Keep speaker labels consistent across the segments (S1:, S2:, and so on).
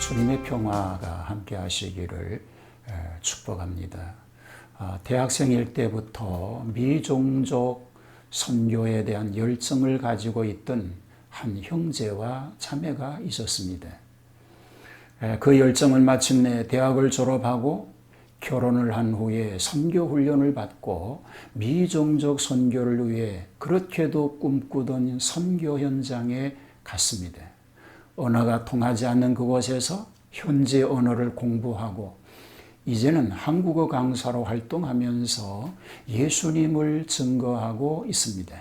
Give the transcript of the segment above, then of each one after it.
S1: 주님의 평화가 함께 하시기를 에, 축복합니다. 아, 대학생일 때부터 미종족 선교에 대한 열정을 가지고 있던 한 형제와 자매가 있었습니다. 에, 그 열정을 마침내 대학을 졸업하고 결혼을 한 후에 선교 훈련을 받고 미종족 선교를 위해 그렇게도 꿈꾸던 선교 현장에 갔습니다. 언어가 통하지 않는 그곳에서 현지 언어를 공부하고 이제는 한국어 강사로 활동하면서 예수님을 증거하고 있습니다.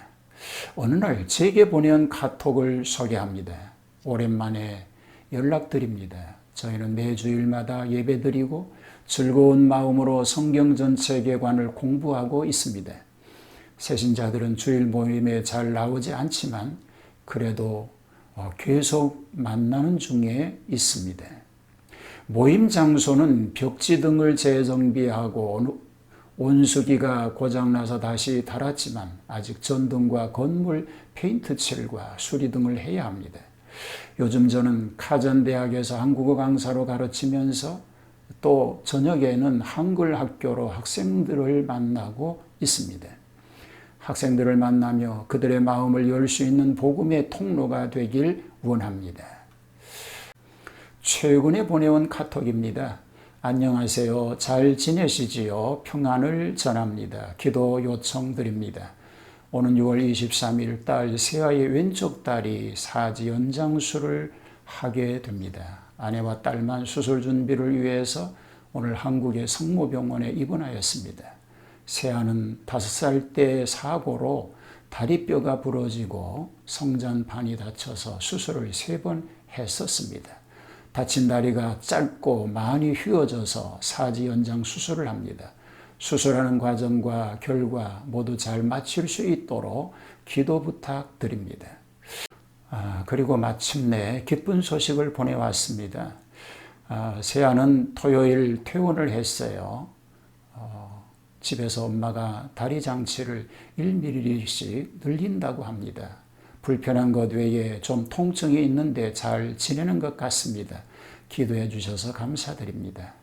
S1: 어느 날 제게 보낸 카톡을 소개합니다. 오랜만에 연락드립니다. 저희는 매주일마다 예배드리고 즐거운 마음으로 성경 전체계관을 공부하고 있습니다. 새신자들은 주일 모임에 잘 나오지 않지만 그래도 어, 계속 만나는 중에 있습니다. 모임 장소는 벽지 등을 재정비하고 온수기가 고장나서 다시 달았지만 아직 전등과 건물 페인트 칠과 수리 등을 해야 합니다. 요즘 저는 카전대학에서 한국어 강사로 가르치면서 또 저녁에는 한글 학교로 학생들을 만나고 있습니다. 학생들을 만나며 그들의 마음을 열 수 있는 복음의 통로가 되길 원합니다. 최근에 보내온 카톡입니다. 안녕하세요. 잘 지내시지요? 평안을 전합니다. 기도 요청드립니다. 오는 6월 23일 딸 세아의 왼쪽 다리 사지 연장술을 하게 됩니다. 아내와 딸만 수술 준비를 위해서 오늘 한국의 성모병원에 입원하였습니다. 세아는 다섯 살 때 사고로 다리뼈가 부러지고 성장판이 다쳐서 수술을 세 번 했었습니다. 다친 다리가 짧고 많이 휘어져서 사지 연장 수술을 합니다. 수술하는 과정과 결과 모두 잘 마칠 수 있도록 기도 부탁드립니다. 아, 그리고 마침내 기쁜 소식을 보내왔습니다. 아, 세아는 토요일 퇴원을 했어요. 어, 집에서 엄마가 다리 장치를 1mm씩 늘린다고 합니다. 불편한 것 외에 좀 통증이 있는데 잘 지내는 것 같습니다. 기도해 주셔서 감사드립니다.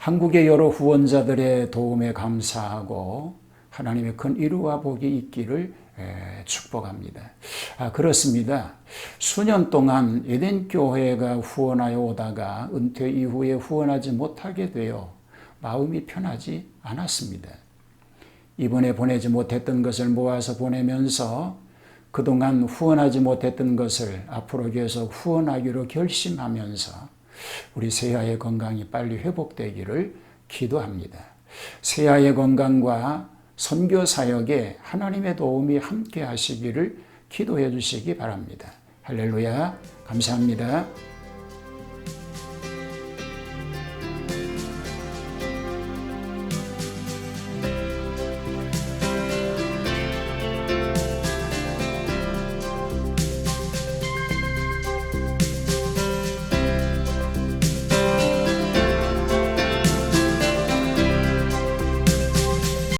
S1: 한국의 여러 후원자들의 도움에 감사하고 하나님의 큰 이루와 복이 있기를 축복합니다. 아, 그렇습니다. 수년 동안 에덴 교회가 후원하여 오다가 은퇴 이후에 후원하지 못하게 되어 마음이 편하지 않았습니다. 이번에 보내지 못했던 것을 모아서 보내면서 그동안 후원하지 못했던 것을 앞으로 계속 후원하기로 결심하면서 우리 세아의 건강이 빨리 회복되기를 기도합니다. 세아의 건강과 선교 사역에 하나님의 도움이 함께 하시기를 기도해 주시기 바랍니다. 할렐루야. 감사합니다.